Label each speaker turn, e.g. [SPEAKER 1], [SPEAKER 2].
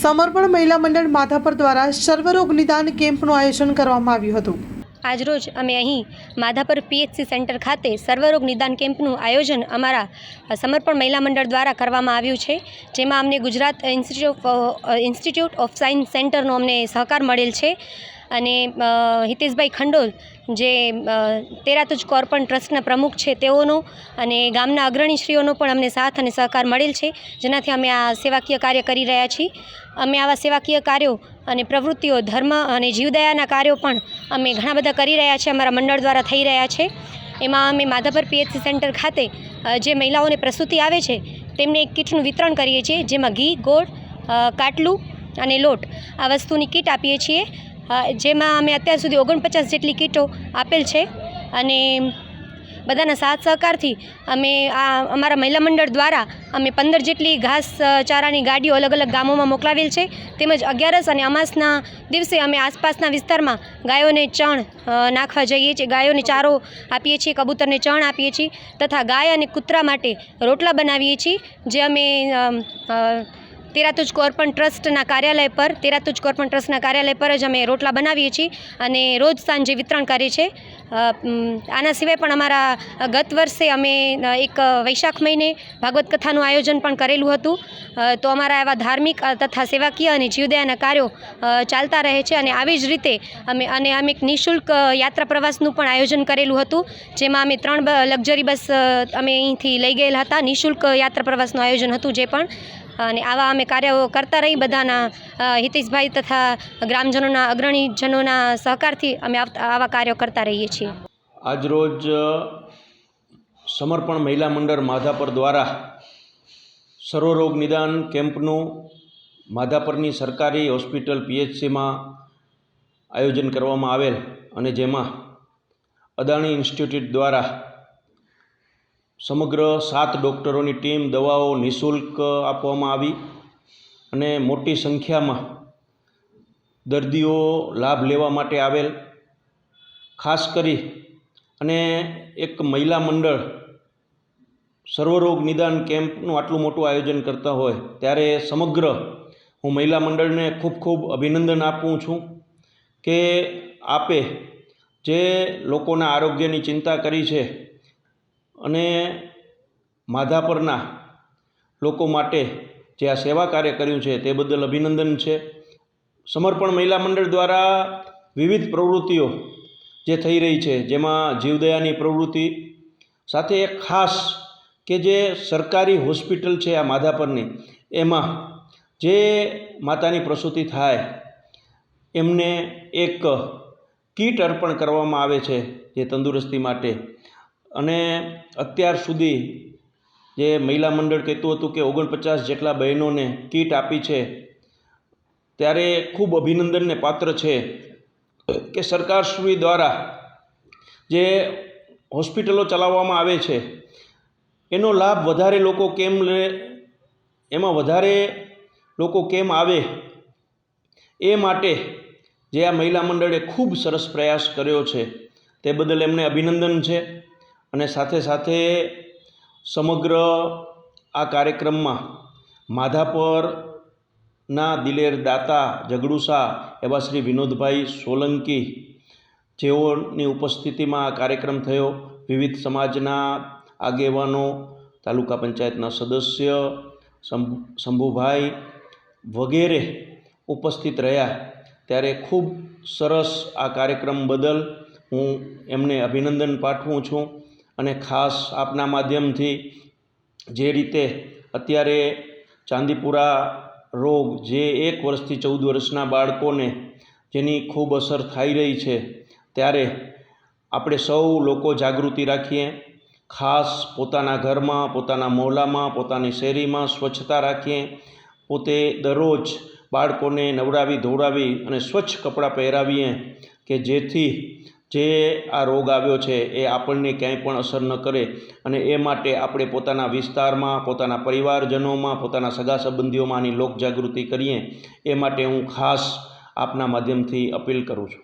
[SPEAKER 1] સમર્પણ મહિલા મંડળ માધાપર દ્વારા સર્વરોગ નિદાન કેમ્પનું આયોજન કરવામાં આવ્યું હતું.
[SPEAKER 2] આજરોજ અમે અહીં માધાપર પીએચસી સેન્ટર ખાતે સર્વરોગ નિદાન કેમ્પનું આયોજન અમારા સમર્પણ મહિલા મંડળ દ્વારા કરવામાં આવ્યું છે, જેમાં અમને Gujarat institute institute of science સેન્ટરનો અમને સહકાર મળેલ છે. અને હિતેશભાઈ ખંડોલ, જે તેરાતુજ કોર્પણ ટ્રસ્ટના પ્રમુખ છે તેઓનો અને ગામના અગ્રણીશ્રીઓનો પણ અમને સાથ અને સહકાર મળેલ છે, જેનાથી અમે આ સેવાકીય કાર્ય કરી રહ્યા છીએ. અમે આવા સેવાકીય કાર્યો અને પ્રવૃત્તિઓ, ધર્મ અને જીવદયાના કાર્યો પણ અમે ઘણા બધા કરી રહ્યા છીએ, અમારા મંડળ દ્વારા થઈ રહ્યા છે. એમાં અમે માધાપર પીએચસી સેન્ટર ખાતે જે મહિલાઓને પ્રસૂતિ આવે છે, તેમને એક કીટનું વિતરણ કરીએ છીએ, જેમાં ઘી, ગોળ કાટલું અને લોટ આ વસ્તુની કીટ આપીએ છીએ. જેમાં અમે અત્યાર સુધી ઓગણપચાસ જેટલી કીટો આપેલ છે અને બધાના સાથ સહકારથી અમે આ અમારા મહિલા મંડળ દ્વારા અમે પંદર જેટલી ઘાસ ચારાની ગાડીઓ અલગ અલગ ગામોમાં મોકલાવેલ છે. તેમજ અગિયારસ અને અમાસના દિવસે અમે આસપાસના વિસ્તારમાં ગાયોને ચણ નાખવા જઈએ છીએ. ગાયોને ચારો આપીએ છીએ, કબૂતરને ચણ આપીએ છીએ તથા ગાય અને કૂતરા માટે રોટલા બનાવીએ છીએ. જે અમે તેરાતુજ કોર્પણ ટ્રસ્ટના કાર્યાલય પર, તેરાતુજ કોર્પણ ટ્રસ્ટના કાર્યાલય પર જ અમે રોટલા બનાવીએ છીએ અને રોજ સાંજે વિતરણ કરીએ છીએ. આના સિવાય પણ અમારા ગત વર્ષે અમે એક વૈશાખ મહિને ભાગવત કથાનું આયોજન પણ કરેલું હતું. તો અમારા એવા ધાર્મિક તથા સેવાકીય અને જીવદયાના કાર્યો ચાલતા રહે છે અને આવી જ રીતે અમે, અને અમે એક નિઃશુલ્ક યાત્રા પ્રવાસનું પણ આયોજન કરેલું હતું, જેમાં અમે ત્રણ લક્ઝરી બસ અમે અહીંથી લઈ ગયેલા હતા. નિઃશુલ્ક યાત્રા પ્રવાસનું આયોજન હતું જે પણ. અને આવા અમે કાર્યો કરતા રહી બધાના હિતેશભાઈ તથા ગ્રામજનોના, અગ્રણીજનોના સહકારથી અમે આવા કાર્યો કરતા રહીએ છીએ.
[SPEAKER 3] આજરોજ સમર્પણ મહિલા મંડળ માધાપર દ્વારા સર્વરોગ નિદાન કેમ્પનું માધાપરની સરકારી હોસ્પિટલ પીએચસીમાં આયોજન કરવામાં આવેલ અને જેમાં અદાણી ઇન્સ્ટિટ્યૂટ દ્વારા સમગ્ર સાત ડૉક્ટરોની ટીમ દવાઓ નિઃશુલ્ક આપવામાં આવી અને મોટી સંખ્યામાં દર્દીઓ લાભ લેવા માટે આવેલ. ખાસ કરી અને એક મહિલા મંડળ સર્વરોગ નિદાન કેમ્પનું આટલું મોટું આયોજન કરતા હોય ત્યારે સમગ્ર હું મહિલા મંડળને ખૂબ ખૂબ અભિનંદન આપું છું કે આપે જે લોકોના આરોગ્યની ચિંતા કરી છે અને માધાપરના લોકો માટે જે આ સેવા કાર્ય કર્યું છે તે બદલ અભિનંદન છે. સમર્પણ મહિલા મંડળ દ્વારા વિવિધ પ્રવૃત્તિઓ જે થઈ રહી છે, જેમાં જીવદયાની પ્રવૃત્તિ, સાથે એક ખાસ કે જે સરકારી હોસ્પિટલ છે આ માધાપરની, એમાં જે માતાની પ્રસૂતિ થાય, એમને એક કીટ અર્પણ કરવામાં આવે છે જે તંદુરસ્તી માટે અને અત્યાર સુધી જે મહિલા મંડળ કહેતું હતું કે ઓગણપચાસ જેટલા બહેનોને કીટ આપી છે, ત્યારે ખૂબ અભિનંદનને પાત્ર છે કે સરકારશ્રી દ્વારા જે હોસ્પિટલો ચલાવવામાં આવે છે, એનો લાભ વધારે લોકો કેમ લે, એમાં વધારે લોકો કેમ આવે, એ માટે જે આ મહિલા મંડળે ખૂબ સરસ પ્રયાસ કર્યો છે, તે બદલ એમને અભિનંદન છે. અને સાથે સાથે સમગ્ર આ કાર્યક્રમમાં માધાપરના દિલેર દાતા જગડુસા એવા શ્રી વિનોદભાઈ સોલંકી જેઓની ઉપસ્થિતિમાં આ કાર્યક્રમ થયો. વિવિધ સમાજના આગેવાનો, તાલુકા પંચાયતના સદસ્ય શંભુ શંભુભાઈ વગેરે ઉપસ્થિત રહ્યા. ત્યારે ખૂબ સરસ આ કાર્યક્રમ બદલ હું એમને અભિનંદન પાઠવું છું. અને ખાસ આપના માધ્યમથી જે રીતે અત્યારે ચાંદીપુરા રોગ જે એક વર્ષથી ચૌદ વર્ષના બાળકોને જેની ખૂબ અસર થઈ રહી છે, ત્યારે આપણે સૌ લોકો જાગૃતિ રાખીએ. ખાસ પોતાના ઘરમાં, પોતાના મોહલ્લામાં પોતાની શેરીમાં સ્વચ્છતા રાખીએ. પોતે દરરોજ બાળકોને નવડાવી ધોવડાવી અને સ્વચ્છ કપડાં પહેરાવીએ કે જેથી જે આ રોગ આવ્યો છે એ આપણને ક્યાંય પણ અસર ન કરે અને એ માટે આપણે પોતાના વિસ્તારમાં, પોતાના પરિવારજનોમાં, પોતાના સગા સંબંધીઓમાં આની લોકજાગૃતિ કરીએ, એ માટે હું ખાસ આપના માધ્યમથી અપીલ કરું છું.